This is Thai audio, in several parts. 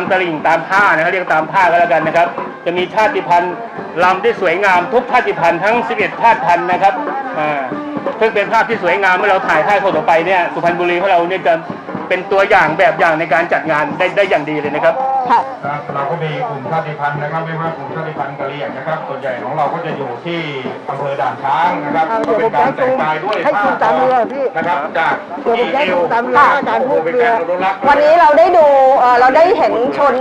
ามตลิ่งตามท่านะครับเรียกตามท่าก็แล้วกันนะครับ จะมีชาติพันธุ์ลำที่สวยงามทุกชาติพันธุ์ทั้ง 11 ชาติพันธุ์นะครับอ่าซึ่งเป็นภาพที่สวยงามเมื่อเราถ่ายท่าคนต่อไปเนี่ยสุพรรณบุรีของเราเนี่ยจะเป็นตัวอย่างแบบอย่างในการจัดงานได้ได้อย่างดีเลยนะครับ ค่ะครับเราก็มีกลุ่มชาติพันธุ์นะครับไม่ว่ากลุ่มชาติพันธุ์กะเหรี่ยงนะครับ ส่วนใหญ่ของเราก็จะอยู่ที่อำเภอด่านช้างนะครับเอาก็เป็นการแต่งกายด้วยให้คุณตามเรือพี่นะครับจากเดี๋ยวผมจะให้คุณตามเรือค่ะอาจารย์พูดเป็นเรือการอนุรักษ์วันนี้เราได้ดูเอ่อเราได้เห็นชน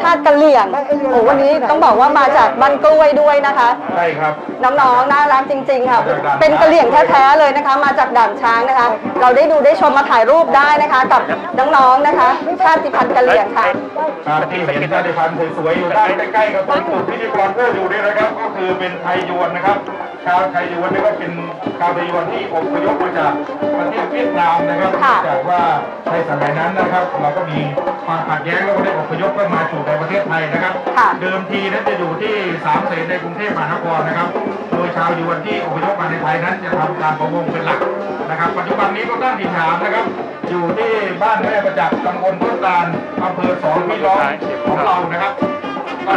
ชาติกะเหรี่ยงโอ้วันนี้ต้องบอกว่ามาจากบ้านกล้วยด้วยนะคะใช่ครับน้องๆน่ารักจริง ๆ ค่ะ เป็นกะเหรี่ยงแท้ๆเลยนะคะ มาจากด่านช้างนะคะ เราได้ดูได้ชมมาถ่ายรูปได้นะคะ กับน้องๆนะคะ ชาติพันธุ์กะเหรี่ยงค่ะรที่เห็นชาติพันธุ์สวยๆอยู่ด้านใกล้ๆกับตรงกลุ่มพิธีกรพูดอยู่นี่นะครับ ก็คือเป็นไทยยวนนะครับ ชาวไทยยวนนี่ก็เป็นชาวไทยยวนที่อพยพมาจากประเทศเวียดนามนะครับค่ะจากว่าในสมัยนั้นนะครับ เราก็มีความขัดแย้งแล้วก็ได้อพยพเข้ามาสู่ในประเทศไทยนะครับค่ะเดิมทีนั้นจะอยู่ที่สามเสนในกรุงเทพมหานครนะครับ โดยชาวยวนที่อพยพมาในไทยนั้นจะทำการประมงเป็นหลักนะครับ ปัจจุบันนี้ก็ตั้งถิ่นฐานนะครับ อยู่ที่บ้านแม่ประจักษ์ตำบลพุทธานอำเภอสองพี่น้องของเรานะครับ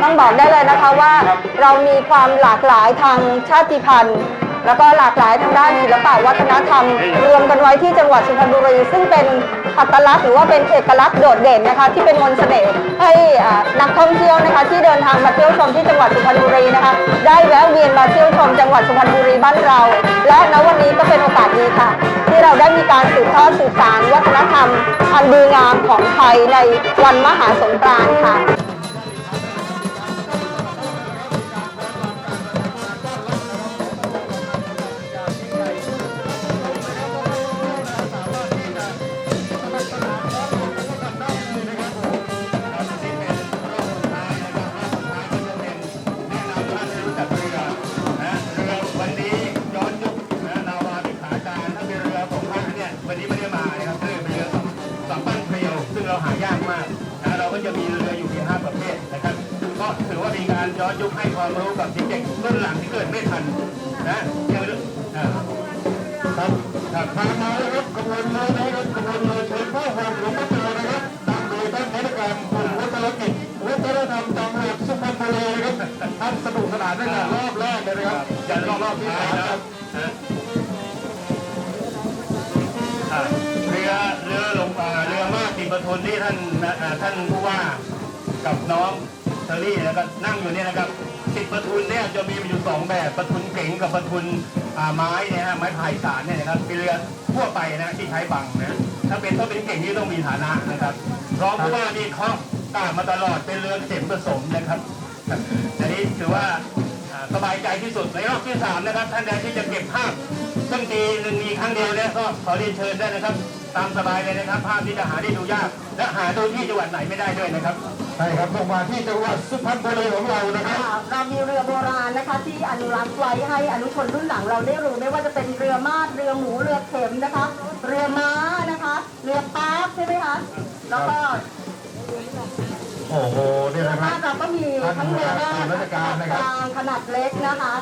ต้องบอกได้เลยนะคะว่าเรามีความหลากหลายทางชาติพันธุ์ แล้วก็หลากหลายทางด้านศิลปะวัฒนธรรม รวมกันไว้ที่จังหวัดสุพรรณบุรี ซึ่งเป็นอัตลักษณ์หรือว่าเป็นเอกลักษณ์โดดเด่นนะคะที่เป็นมนต์เสน่ห์ให้นักท่องเที่ยวนะคะ ที่เดินทางมาเที่ยวชมที่จังหวัดสุพรรณบุรีนะคะ ได้แวะเวียนมาเที่ยวชมจังหวัดสุพรรณบุรีบ้านเรา และณวันนี้ก็เป็นโอกาสดีค่ะ ที่เราได้มีการสืบทอดสืบสานวัฒนธรรมอันดีงามของไทยในวันมหาสงกรานต์ค่ะ หายากมากนะเราก็จะมีเรืออยู่ที่ห้าประเภทนะครับก็ถือว่าเป็นการย้อนยุคให้ความรู้กับเด็กๆรุ่นหลังที่เกิดไม่ทันนะยังไม่รู้อ่าครับครับทางมาแล้วครับขบวนเรือนะครับขบวนเรือเชิญพ่อหงหลวงพ่อเจริญนะครับนำโดยท่านนักการกลุ่มวัฒนกิจวัฒนธรรมจังหวัดสุพรรณบุรีนะครับท่านสนุกสนานตั้งแต่รอบแรกเลยนะครับยันรอบรอบที่สามนะครับ ประทุนที่ท่านท่านผู้ว่ากับน้องเทอรี่แล้วก็นั่งอยู่เนี่ยนะครับติดประทุนเนี่ยจะมีอยู่สองแบบประทุนเก๋งกับประทุนไม้เนี่ยฮะไม้ไผ่สารเนี่ยนะครับเป็นเรือทั่วไปนะที่ใช้บังนะถ้าเป็นถ้าเป็นเก่งนี่ต้องมีฐานะนะครับรองผู้ว่านี่เคาะกล้ามาตลอดเป็นเรือเข็มผสมนะครับอันนี้ถือว่าอ่าสบายใจที่สุดในรอบที่สามนะครับท่านใดที่จะเก็บภาพ ซึ่งปีหนึ่งมีครั้งเดียวเนี่ยก็ขอเรียนเชิญได้นะครับ ตามสบายเลยนะครับ ภาพที่จะหาได้ดูยาก และหาดูที่จังหวัดไหนไม่ได้ด้วยนะครับ ใช่ครับต้องมาที่จังหวัดสุพรรณบุรีของเรานะครับ ค่ะเรามีเรือโบราณนะคะ ที่อนุรักษ์ไว้ให้อนุชนรุ่นหลังเราได้รู้ไม่ว่าจะเป็นเรือมาดเรือหมูเรือเข็มนะคะ เรือม้านะคะ เรือปาร์คใช่ไหมคะแล้วก็โอ้โหเนี่ยนะคมารับดเราก็มีทั้งเรือมาท่านผู้ว่าราชการนะครับขนาดกลางขนาดเล็กนะคะ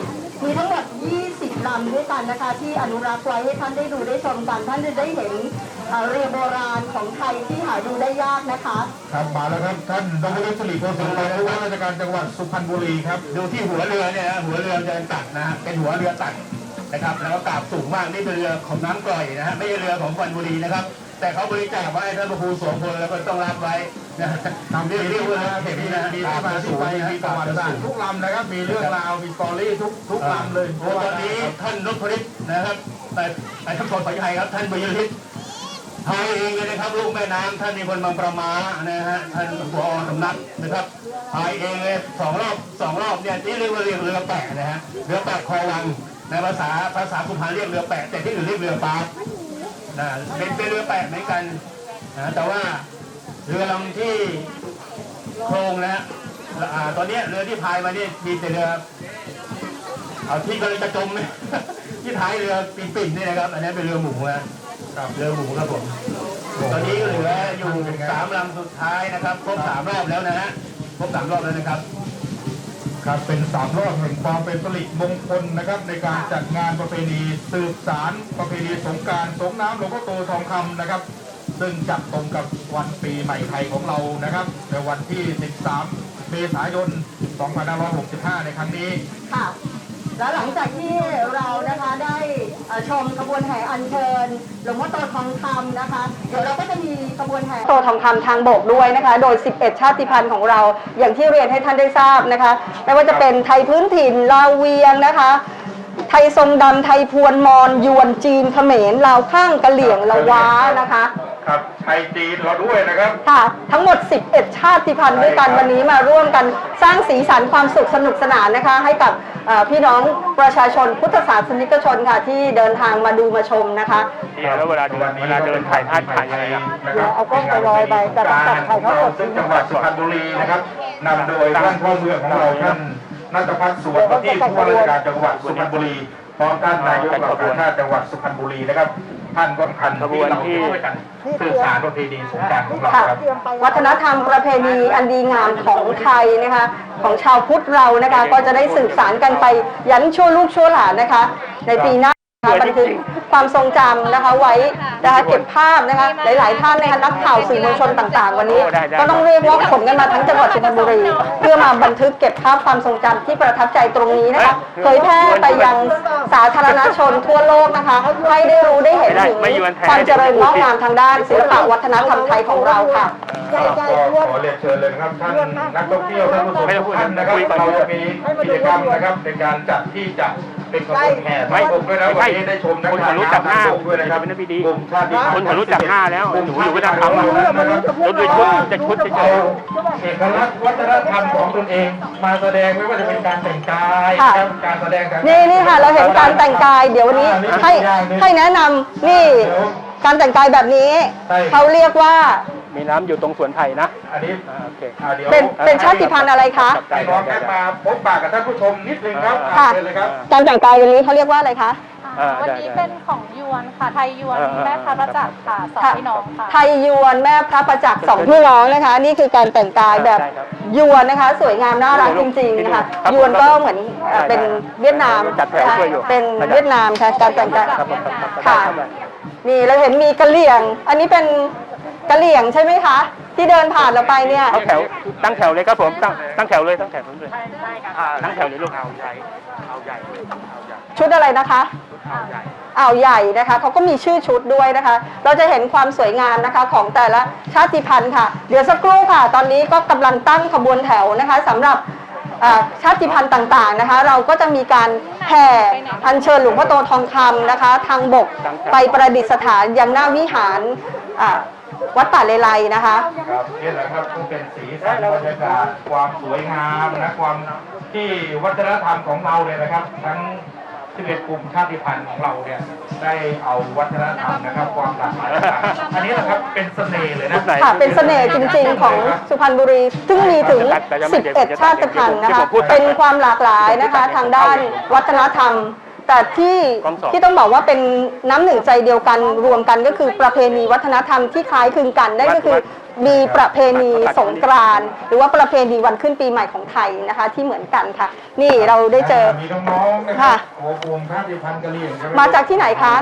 มีทั้งหมด 20 ลำด้วยกันนะคะ ที่อนุรักษ์ไว้ให้ท่านได้ดูได้ชมกัน ท่านจะได้เห็นเอ่อเรือโบราณของไทยที่หาดูได้ยากนะคะ ครับมาแล้วครับท่านดรสิริโกศลรองผู้ว่าราชการจังหวัดสุพรรณบุรีครับ ดูที่หัวเรือเนี่ยนะหัวเรือจะตัดนะฮะเป็นหัวเรือตัดนะครับ แล้วก็กราบสูงมากนี่เป็นเรือของน้ำกร่อยนะฮะไม่ใช่เรือของฟันบุรีนะครับ แต่เขาบริจาคไว้ให้ท่านพระครูโสมพลแล้วก็ต้องรับไว้นะฮะทำเรีเรื่ยอกงเรีเรียยกกว่าว่าเข็มมีนะฮะมีที่มาที่ไปมีประวัติศาสตร์ทุกลำนะครับมีเรื่องราวมีสตอรี่ทุกทุกลำเลยเพราะตอนนี้ท่านนพฤทธิ์นะครับ แต่แต่ท่านคนขอใหญ่ครับ ท่านบุญยฤทธิ์พายเองเลยนะครับลูกแม่น้ำท่านมีคนบางประมานะฮะท่านผอสำนักนะครับพายเองเลยสองรอบสองรอบเนี่ยนี่เรียกว่าเรือเรือแปะนะฮะเรือแปะคอวังในภาษาภาษาสุพรรณเรียกเรือแปะแต่ที่อื่นเรียกเรือปาร์ นะเป็นเป็นเรือแปะเหมือนกันนะแต่ว่าเรือลำที่โครงนะฮะอ่าตอนเนี้ยเรือที่พายมาเนี่ยมีแต่เรือเอาที่กำลังจะจมเนี่ยที่ท้ายเรือปิ่นๆนี่นะครับ อันนี้เป็นเรือหมูนะครับเรือหมูครับผมตอนนี้ก็เหลืออยู่สามลำสุดท้ายนะครับครบสามรอบแล้วนะฮะครบสามรอบแล้วนะครับ ครับเป็นสามรอบแห่งความเป็นผลิตมงคลนะครับ ในการจัดงานประเพณีสืบสารประเพณีสงการสงน้ำหลวงพ่อโตทองคำนะครับซซึ่งจัดตรงกับวันปีใหม่ไทยของเรานะครับ ในวันที่ 13 เมษายน 2565 ในครั้งนี้ค่ะแล้วหลังจากที่ ชมกระบวนแห่อัญเชิญหลวงพ่อโตทองคำนะคะ เดี๋ยวเราก็จะมีกระบวนแห่โตทองคำทางบกด้วยนะคะ โดย 11 ชาติพันธุ์ของเราอย่างที่เรียนให้ท่านได้ทราบนะคะ ไม่ว่าจะเป็นไทยพื้นถิ่นลาวเวียงนะคะ ทยทรงดำไทยพวนมอญยวนจีนเขมรลาวข้างกะเหลี่ยงละว้านะคะ ครับไทยจีนเราด้วยนะครับ ค่ะ ทั้งหมด 11 ชาติพันธุ์ด้วยกันวันนี้มาร่วมกันสร้างสีสันความสุขสนุกสนานนะคะ ให้กับเอ่อพี่น้องประชาชนพุทธศาสนิกชนค่ะที่เดินทางมาดูมาชมนะคะเนี่ยแล้วเวลาเดินเวลาเดินถ่ายภาพถ่ายยังไงนะนะครับเอากล้องไปลอยไปแต่แต่ถ่ายทอดสดซึ่งจังหวัดสุพรรณบุรีนะครับนำโดยท่านพ่อเมืองของเราท่าน นัทพัฒน์สวนประทีปผู้ว่าราชการจังหวัดสุพรรณบุรีพร้อมท่านนายกเหล่ากาชาติจังหวัดสุพรรณบุรีนะครับ ท่านก็คันที่เราจะช่วยกันสื่อสารประเพณีสงกรารของเราค่ะครับวัฒนธรรมประเพณีอันดีงามของไทยนะคะของชาวพุทธเรานะคะก็จะได้สืบสารกันไปยันชั่วลูกชั่วหลานนะคะ ในปีหน้า นะคะบันทึกความทรงจำนะคะไว้นะคะเก็บภาพนะคะหลาย ๆ ท่านนะคะนักข่าวสื่อมวลชนต่าง ๆ วันนี้ ก็ต้องเรียกว่าขนกันมาทั้งจังหวัดสุพรรณบุรีเพื่อมาบันทึกเก็บภาพความทรงจำที่ประทับใจตรงนี้นะคะเผยแพร่ไปยังสาธารณชนทั่วโลกนะคะให้ได้รู้ได้เห็นถึงความเจริญงอกงามทางด้านศิลปะวัฒนธรรมไทยของเราค่ะก็ขอเรียนเชิญเลยนะครับท่านนักท่องเที่ยวท่านผู้ชมทุกท่านนะครับเราจะมีกิจกรรมนะครับในการจัดที่จะ เป็นขบวนแห่ทางบกด้วยนะวันนี้ได้ชมนักคนเขารู้จักหน้าด้วยนะครับเป็นพี่ดีกลุ่มชาติพันธุ์คนเขารู้จักหน้าแล้วหนูอยู่วัฒนธรรมอะนะครับแล้วด้วยชุดจะชุดจะเจเอาอเอกลักษณ์วัฒนธรรมของตนเอง มาแสดงไม่ว่าจะเป็นการแต่งกายค่ะนะครับการแสดงต่างๆนี่นี่ค่ะเราเห็นการแต่งกายเดี๋ยววันนี้ให้ให้แนะนำนี่การแต่งกายแบบนี้เขาเรียกว่า มีน้ำอยู่ตรงสวนไผ่นะอันนี้อ่าโอเค อ่าดี๋ยวเป็นเป็นชาติพันธุ์อะไรคะให้น้องแค่มาพบปะกับท่านผู้ชมนิดนึงครับค่ะ เชิญเลยครับการแต่งกายวันนี้เขาเรียกว่าอะไรคะ อ่าวันได้นี้ได้เป็นของยวนค่ะ ไทยยวนเออเออแม่พระประจักษ์ค่ะสองพี่น้องค่ะ ไทยยวนแม่พระประจักษ์สองพี่น้องนะคะ นี่คือการแต่งกายแบบใช่ครับยวนนะคะ สวยงามน่ารักจริงๆนะคะครับยวนก็เหมือนเอ่อเป็นเวียดนามจัดแถวช่วยอยู่ เป็นเวียดนามค่ะการแต่งกาย ครับผมครับครับค่ะครับ นี่เราเห็นมีกะเหลี่ยง อันนี้เป็น กะเหลี่ยงใช่ไหมคะ ที่เดินผ่านเราไปเนี่ยเอาแถวตั้งแถวเลยครับผมตั้งตั้งแถวเลยตั้งแถวเลยอ่าตั้งแถวเลยลูกเอาใหญ่เอาใหญ่เอาใหญ่ชุดอะไรนะคะเอาใหญ่อ่าวใหญ่นะคะเขาก็มีชื่อชุดด้วยนะคะ เราจะเห็นความสวยงามนะคะของแต่ละชาติพันธุ์ค่ะ เดี๋ยวสักครู่ค่ะ ตอนนี้ก็กำลังตั้งขบวนแถวนะคะสำหรับอ่าชาติพันธุ์ต่างๆนะคะ เราก็จะมีการแห่อัญเชิญหลวงพ่อโตทองคำนะคะ ทางบกไปประดิษฐานยังหน้าวิหาร อ่าวัดป่าเลไลนะคะ ครับนี่แหละครับก็เป็นสีสันบรรยากาศความสวยงามนะความที่วัฒนธรรมของเราเนี่ยนะครับ ทั้ง11กลุ่มชาติพันธุ์ของเราเนี่ยได้เอาวัฒนธรรมนะครับ ความหลากหลายต่างๆอันนี้แหละครับเป็นเสน่ห์เลยนะ ค่ะ เป็นเสน่ห์จริงๆของสุพรรณบุรี ซึ่งมีถึง 11 ชาติพันธุ์นะคะ เป็นความหลากหลายนะคะ ทางด้านวัฒนธรรม แต่ที่ที่ต้องบอกว่าเป็นน้ำหนึ่งใจเดียวกันรวมกันก็คือประเพณีวัฒนธรรมที่คล้ายคลึงกันนั่นก็คือมีประเพณีสงกรานต์หรือว่าประเพณีวันขึ้นปีใหม่ของไทยนะคะ ที่เหมือนกันค่ะ นี่เราได้เจอ มีน้องๆนะครัค่ะบหัวกลุ่มชาติพันธุ์กะเหรี่ยงใช่ไหมาจากที่ไหนคะ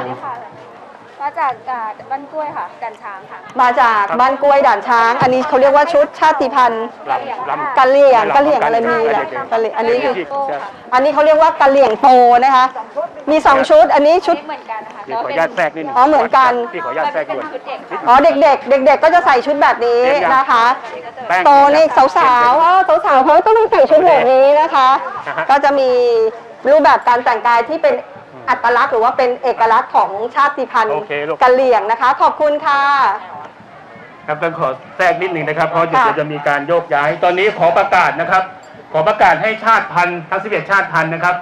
มาจากอ่าบ้านกล้วยค่ะกันช้างค่ะมาจากบ้านกล้วยด่านช้าง อันนี้เขาเรียกว่าชุดชาติพันธุ์ลำลำ กะเหลี่ยงกะเหลี่ยงอะไรมีแหละกะเหลี่ยงอันนี้คืออันนี้เขาเรียกว่ากะเหลี่ยงโปนะคะ มีสองชุด อันนี้ชุดไม่เหมือนกันนะคะพี่ขออนุญาตแทรกนิดนึงอ๋อเหมือนกัน พี่ขออนุญาตแทรกเป็นด่วนชุดเด็กค่ะอ๋อเด็กๆ เด็ก ๆ ก็จะใส่ชุดแบบนี้นะคะ แป้ง โตนี่สาวๆอ๋อสาวๆเขาต้องใส่ชุดแบบนี้นะคะอ่าฮะก็จะมีรูปแบบการแต่งกายที่เป็น อัตลักษณ์หรือว่าเป็นเอกลักษณ์ของชาติพันธุ์โอเคลูก กะเหลี่ยงนะคะ ขอบคุณค่ะ ครับต้องขอแทรกนิดหนึ่งนะครับ เพราะเดี๋ยวค่ะ จะมีการโยกย้าย ตอนนี้ขอประกาศนะครับ ขอประกาศให้ชาติพันธุ์ทั้ง 11 ชาติพันธุ์นะครับ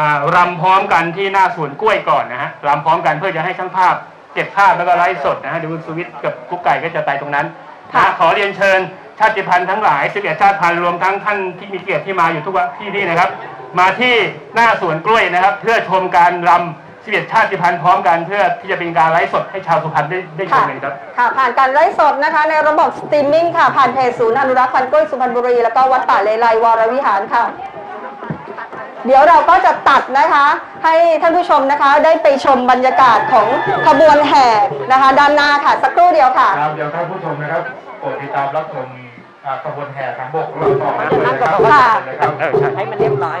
อ่ารำพร้อมกันที่หน้าสวนกล้วยก่อนนะฮะรำพร้อมกันเพื่อจะให้ช่างภาพเก็บภาพแล้วก็ไลฟ์สดนะฮะเดี๋ยวคุณสุวิทย์กับกุ๊กไก่ก็จะไปตรงนั้นนะฮะขอเรียนเชิญชาติพันธุ์ทั้งหลาย 11 ชาติพันธุ์รวมทั้งท่านที่มีเกียรติที่มาอยู่ทุกวันที่นี่นะครับ มาที่หน้าสวนกล้วยนะครับ เพื่อชมการรำสิบเอ็ดชาติพันธุ์พร้อมกันเพื่อที่จะเป็นการไลฟ์สดให้ชาวสุพรรณได้ได้ชมกันครับ ค่ะผ่านการไลฟ์สดนะคะ ในระบบสตรีมมิ่งค่ะ ผ่านเพจศูนย์อนุรักษ์พันธุ์กล้วยสุพรรณบุรี แล้วก็วัดป่าเลไลวรวิหารค่ะ เดี๋ยวเราก็จะตัดนะคะ ให้ท่านผู้ชมนะคะ ได้ไปชมบรรยากาศของขบวนแห่นะคะ ด้านหน้าค่ะสักครู่เดียวค่ะ ครับเดี๋ยวท่านผู้ชมนะครับโปรดติดตามรับชม ขบวนแห่ทางบกรอบต่อไปเลครับให้มันเรียบร้อย